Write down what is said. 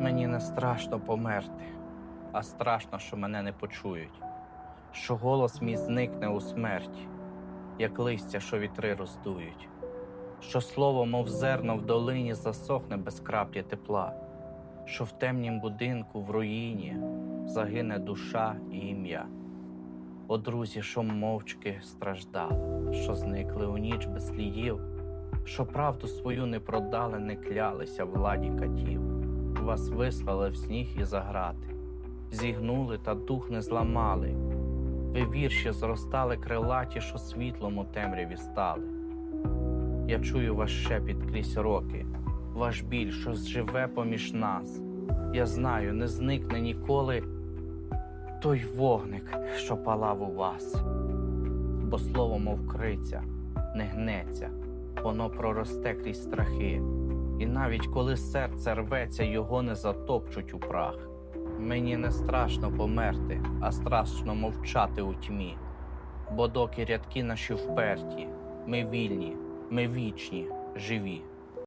Мені не страшно померти, а страшно, що мене не почують, що голос мій зникне у смерті, як листя, що вітри роздують, що слово, мов зерно в долині, засохне без краплі тепла, що в темнім будинку в руїні загине душа і ім'я. О, друзі, що мовчки страждали, що зникли у ніч без слідів, що правду свою не продали, не клялися владі катів. Вас вислали в сніг і за грати, зігнули та дух не зламали. Ви вірші зростали крилаті, що світлом у темряві стали. Я чую ваш шепіт крізь роки, ваш біль, що живе поміж нас. Я знаю, не зникне ніколи той вогник, що палав у вас. Бо слово, мов криця, не гнеться, воно проросте крізь страхи. І навіть коли серце рветься, його не затопчуть у прах. Мені не страшно померти, а страшно мовчати у тьмі. Бо доки рядки наші вперті, ми вільні, ми вічні, живі.